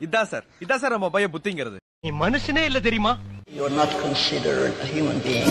இதான் சார். இதான் சார் நம்ம பைய புத்திங்கிறது. நீ மனுஷனே இல்ல தெரியுமா? You're not considered a human being.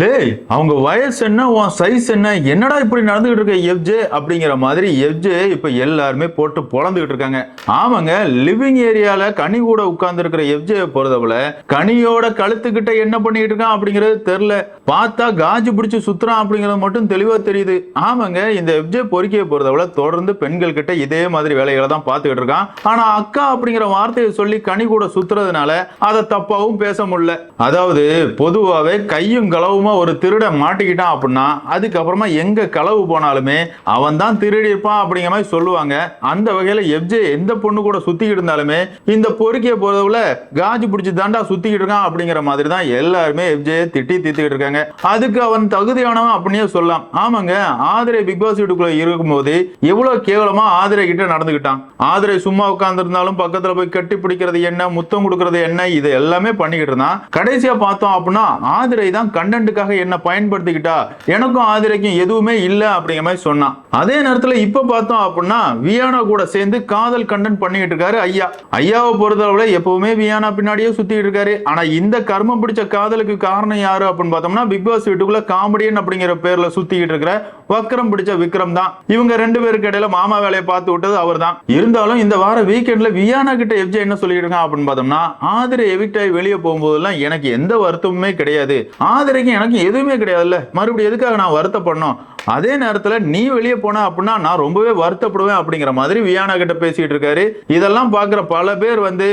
லேய் அவங்க வயசு என்ன உன் சைஸ் என்ன என்னடா இப்படி நடந்துகிட்டு இருக்க எஃப்ஜே அப்படிங்கிற மாதிரி எஃப்ஜே இப்ப எல்லாருமே போட்டு பொழந்துகிட்டு இருக்காங்க. ஆமாங்க லிவிங் ஏரியால கனி கூட உட்கார்ந்து இருக்கிற எஃப்ஜே பொறுத்தவரை கனியோட கழுத்துக்கிட்ட என்ன பண்ணிட்டு இருக்கான் அப்படிங்கிறது தெரியல பார்த்தா காஜு பிடிச்சு சுத்துறான் அப்படிங்கிறது மட்டும் தெளிவா தெரியுது. ஆமாங்க இந்த எஃப்ஜே பொறுக்கிய பொறுத்தவரை தொடர்ந்து பெண்கள் கிட்ட இதே மாதிரி வேலைகளை தான் பார்த்துக்கிட்டு இருக்கான். ஆனா அக்கா அப்படிங்கிற வார்த்தையை சொல்லி கனி கூட சுத்துறதுனால அதை தப்பாவும் பேச முடியல. அதாவது பொதுவாகவே கையும் களவுமா ஒரு திருடன் மாட்டிக்கிட்டான் அப்படின்னா அதுக்கப்புறமா எங்க களவு போனாலுமே அவன் தான் திருடி இருப்பான் அப்படிங்கிற மாதிரி சொல்லுவாங்க. அந்த வகையில எஃப்ஜே எந்த பொண்ணு கூட சுத்திக்கிட்டு இருந்தாலுமே இந்த பொறுக்கிய போறதுல காஜு பிடிச்சி தாண்டா சுத்திக்கிட்டு இருக்கான் அப்படிங்கிற மாதிரி தான் எல்லாருமே எஃப்ஜே திட்டி தீத்துக்கிட்டு இருக்காங்க. அதுக்கு அவன் தகுதியானவன் அப்படின்னே சொல்லலாம். ஆமாங்க ஆதிரை பிக் பாஸ் வீட்டுக்குள்ள இருக்கும்போது எவ்வளவு கேவலமா ஆதிரை கிட்ட நடந்துக்கிட்டான். ஆதிரை சும்மா உட்கார்ந்து இருந்தாலும் பக்கத்துல போய் கட்டி பிடிக்கிறது என்ன முத்தம் கொடுக்கறது என்ன இது எல்லாமே பண்ணிக்கிட்டு இருந்தான். கடைசியா பார்த்தோம் அப்படின்னா ஆதிரை தான் கண்டென்ட்டுக்காக என்ன பயன்படுத்திக்கிட்டா. எனக்கும் ஆதிரைக்கும் எதுவுமே இல்லை அப்படிங்கிற மாதிரி சொன்னான். அதே நேரத்துல இப்ப பார்த்தோம் அப்படின்னா வியானா கூட சேர்ந்து காதல் கண்டென்ட் பண்ணிக்கிட்டு இருக்காரு ஐயா. ஐயாவை பொறுத்தளவுல எப்பவுமே வியானா பின்னாடியே சுத்திட்டு இருக்காரு. ஆனா இந்த கர்மம் பிடிச்ச காதலுக்கு காரணம் யாரு அப்படின்னு பார்த்தோம்னா பிக் பாஸ் வீட்டுக்குள்ள காமெடியன் அப்படிங்கிற பேர்ல சுத்திக்கிட்டு இருக்கிற வக்ரம் பிடிச்ச விக்ரம் தான். இவங்க ரெண்டு பேருக்கு இடையில மாமா வேலையை பார்த்து விட்டது அவர் தான். இருந்தாலும் இந்த வார வீக்கெண்ட்ல வியானா கிட்ட எஃப்ஜே என்ன சொல்லிட்டு இருக்கான் அப்படின்னு பார்த்தோம்னா ஆதிரை எவிக்ட் ஆகி வெளியே போகும்போதெல்லாம் எனக்கு எந்த வருத்தமுமே கிடையாது. ஆதரைக்கும் எனக்கு எதுவுமே கிடையாதுல்ல. மறுபடியும் எதுக்காக நான் வருத்தப்படணும்? அதே நேரத்துல நீ வெளியே போன அப்படின்னா நான் ரொம்பவே வருத்தப்படுவேன் அப்படிங்கிற மாதிரி வியானா கிட்ட பேசிட்டு இருக்காரு. இதெல்லாம் பாக்குற பல பேர் வந்து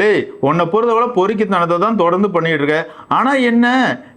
லே உன்னை பொறுத்தவரை பொறுக்கித்தனத்தை தான் தொடர்ந்து பண்ணிட்டு இருக்க. ஆனா என்ன?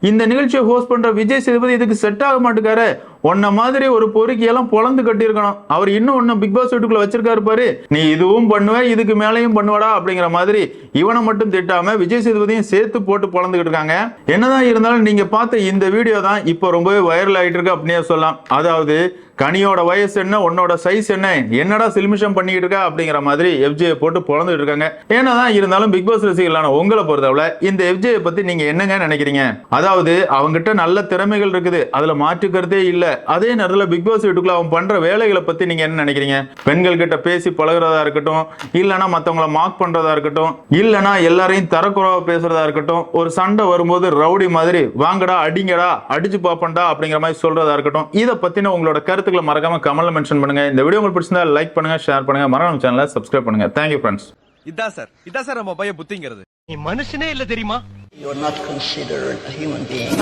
இந்த நிகழ்ச்சியை ஹோஸ்ட் பண்ற விஜய் சேதுபதி இதுக்கு செட் ஆக மாட்டேக்காரு. உன்ன மாதிரி ஒரு பொறுக்கியெல்லாம் பொழந்து கட்டியிருக்கணும். அவர் இன்னும் ஒன்னும் பிக் பாஸ் வீட்டுக்குள்ள வச்சிருக்காரு பாரு. நீ இதுவும் பண்ணுவ இதுக்கு மேலேயும் பண்ணுவாடா அப்படிங்கிற மாதிரி இவனை மட்டும் திட்டாம விஜய் சேதுபதியும் சேர்த்து போட்டு பொழந்துகிட்டு இருக்காங்க. என்னதான் இருந்தாலும் நீங்க பார்த்த இந்த வீடியோ தான் இப்போ ரொம்பவே வைரல் ஆயிட்டு இருக்கு அப்படின்னே சொல்லலாம். அதாவது கனியோட வயசு என்ன உன்னோட சைஸ் என்ன என்னடா சில்மிஷம் பண்ணிட்டு இருக்கா அப்படிங்கிற மாதிரி எஃப்ஜே போட்டு பொழந்துட்டு இருக்காங்க. என்னதான் இருந்தாலும் பிக் பாஸ் ரசிகர்களான உங்களை பொறுத்தவரை இந்த எஃப்ஜே பத்தி நீங்க என்னங்க நினைக்கிறீங்க? அதாவது அவங்ககிட்ட நல்ல திறமைகள் இருக்குது. அதுல மாற்று கருத்தே இல்ல. அதே நேரத்துல பிக் பாஸ் வீட்டுக்குள்ள அவன் பண்ற வேலைகளை பத்தி நீங்க என்ன நினைக்கிறீங்க? பெண்கள் கிட்ட பேசி பழகுறதா இருக்கட்டும் இல்லனா மத்தவங்கள மார்க் பண்றதா இருக்கட்டும் இல்லனா எல்லாரையும் தரக்குறைவா பேசுறதா இருக்கட்டும் ஒரு சண்டை வரும்போது ரவுடி மாதிரி வாங்கடா அடிங்கடா அடிச்சு பாப்பண்டா அப்படிங்கிற மாதிரி சொல்றதா இருக்கட்டும். இதை பத்தின உங்களோட கருத்துக்களை மறக்காம கமெண்ட்ல மென்ஷன் பண்ணுங்க. இந்த வீடியோ உங்களுக்கு பிடிச்சிருந்தா லைக் பண்ணுங்க ஷேர் பண்ணுங்க. மறக்காம சேனலை சப்ஸ்கிரைப் பண்ணுங்க. தேங்க்யூ ஃப்ரெண்ட்ஸ் இதான் சார். இதான் சார் நம்ம பையன் புத்திங்கிறது. நீ மனுஷனே இல்ல தெரியுமா? You're not considered a human being.